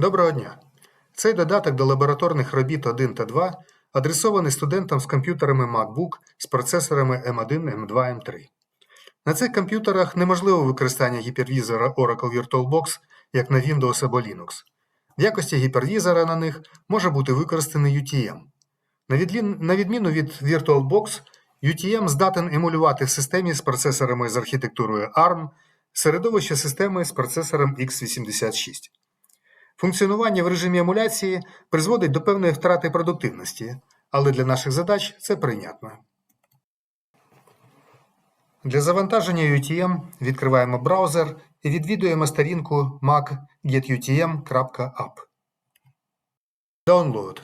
Доброго дня! Цей додаток до лабораторних робіт 1 та 2 адресований студентам з комп'ютерами MacBook з процесорами M1, M2, M3. На цих комп'ютерах неможливо використання гіпервізора Oracle VirtualBox як на Windows або Linux. В якості гіпервізора на них може бути використаний UTM. На відміну від VirtualBox, UTM здатен емулювати в системі з процесорами з архітектурою ARM середовище системи з процесором x86. Функціонування в режимі емуляції призводить до певної втрати продуктивності, але для наших задач це прийнятно. Для завантаження UTM відкриваємо браузер і відвідуємо сторінку mac.getutm.app. Download.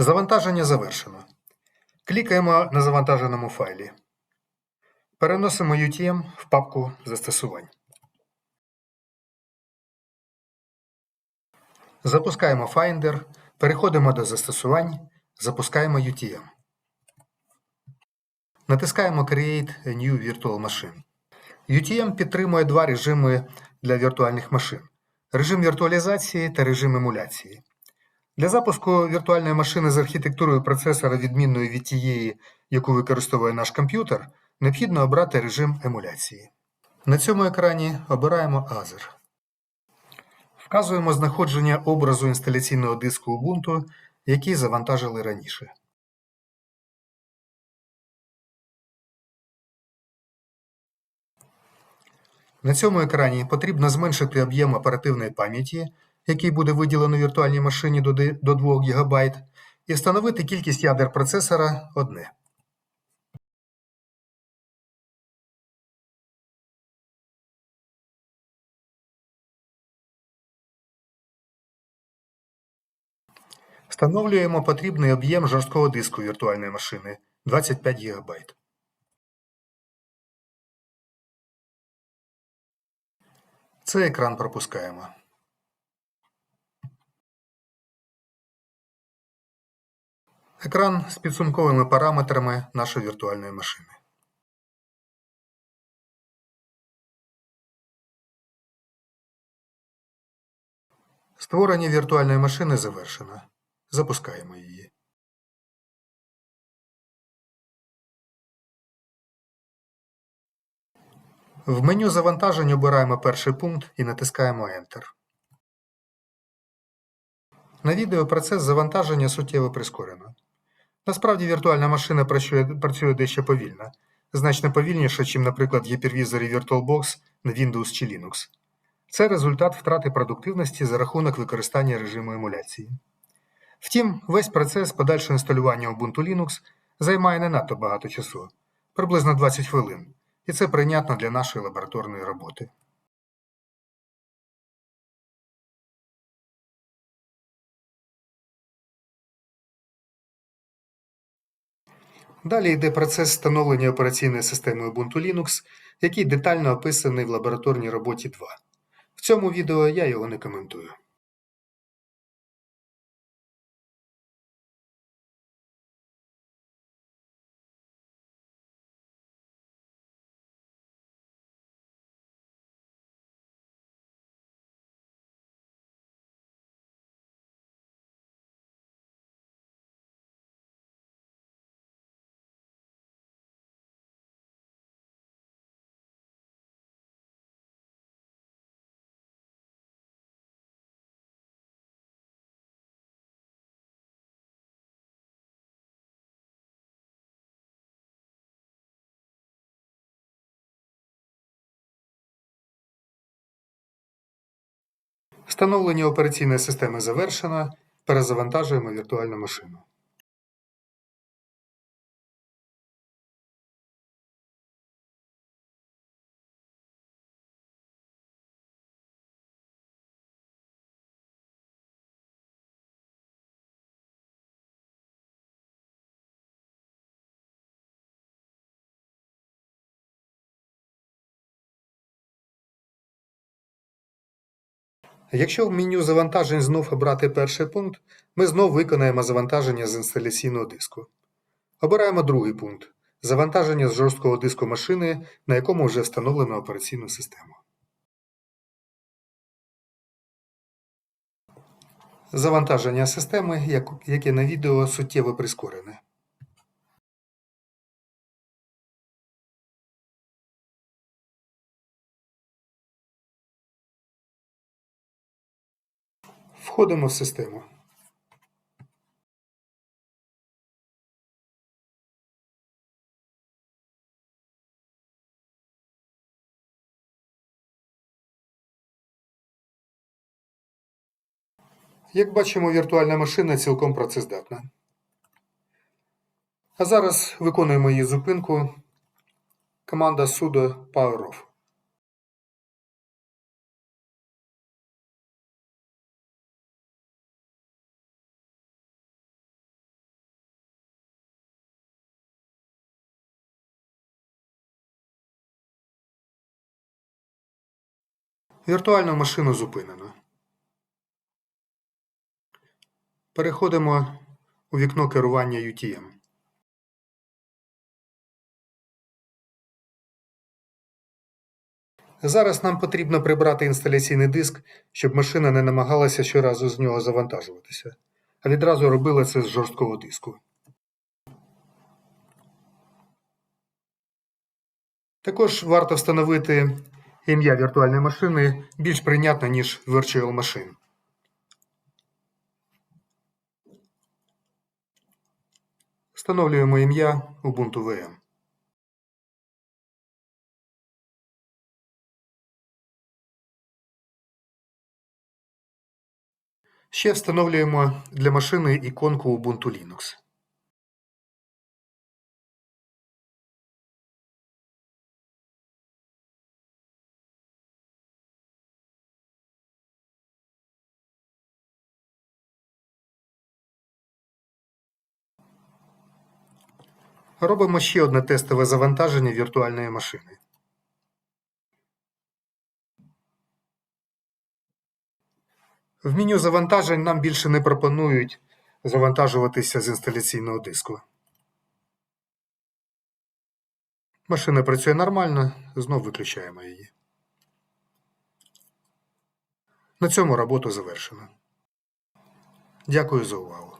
Завантаження завершено. Клікаємо на завантаженому файлі. Переносимо UTM в папку застосувань. Запускаємо Finder, переходимо до застосувань, запускаємо UTM. Натискаємо Create New Virtual Machine. UTM підтримує два режими для віртуальних машин: режим віртуалізації та режим емуляції. Для запуску віртуальної машини з архітектурою процесора, відмінною від тієї, яку використовує наш комп'ютер, необхідно обрати режим емуляції. На цьому екрані обираємо Azer. Вказуємо знаходження образу інсталяційного диску Ubuntu, який завантажили раніше. На цьому екрані потрібно зменшити об'єм оперативної пам'яті, який буде виділено віртуальній машині до 2 ГБ, і встановити кількість ядер процесора одне. Встановлюємо потрібний об'єм жорсткого диску віртуальної машини 25 ГБ. Цей екран пропускаємо. Екран з підсумковими параметрами нашої віртуальної машини. Створення віртуальної машини завершено. Запускаємо її. В меню завантажень обираємо перший пункт і натискаємо Enter. На відео процес завантаження суттєво прискорено. Насправді віртуальна машина працює, працює дещо повільно, значно повільніше, ніж, наприклад, в гіпервізорі VirtualBox на Windows чи Linux. Це результат втрати продуктивності за рахунок використання режиму емуляції. Втім, весь процес подальшого інсталювання Ubuntu Linux займає не надто багато часу приблизно 20 хвилин, і це прийнятно для нашої лабораторної роботи. Далі йде процес встановлення операційної системи Ubuntu Linux, який детально описаний в лабораторній роботі 2. В цьому відео я його не коментую. Встановлення операційної системи завершено. Перезавантажуємо віртуальну машину. Якщо в меню завантажень знов обрати перший пункт, ми знов виконаємо завантаження з інсталяційного диску. Обираємо другий пункт завантаження з жорсткого диску машини, на якому вже встановлено операційну систему. Завантаження системи, як- яке на відео суттєво прискорене. Входимо в систему. Як бачимо, віртуальна машина цілком працездатна. А зараз виконуємо її зупинку. Команда sudo power off. Віртуальну машину зупинено. Переходимо у вікно керування UTM. Зараз нам потрібно прибрати інсталяційний диск, щоб машина не намагалася щоразу з нього завантажуватися, а відразу робила це з жорсткого диску. Також варто встановити ім'я віртуальної машини більш прийнятне, ніж Virtual Machine. Встановлюємо ім'я Ubuntu VM. Ще встановлюємо для машини іконку Ubuntu Linux. Робимо ще одне тестове завантаження віртуальної машини. В меню завантажень нам більше не пропонують завантажуватися з інсталяційного диску. Машина працює нормально, знов виключаємо її. На цьому роботу завершено. Дякую за увагу.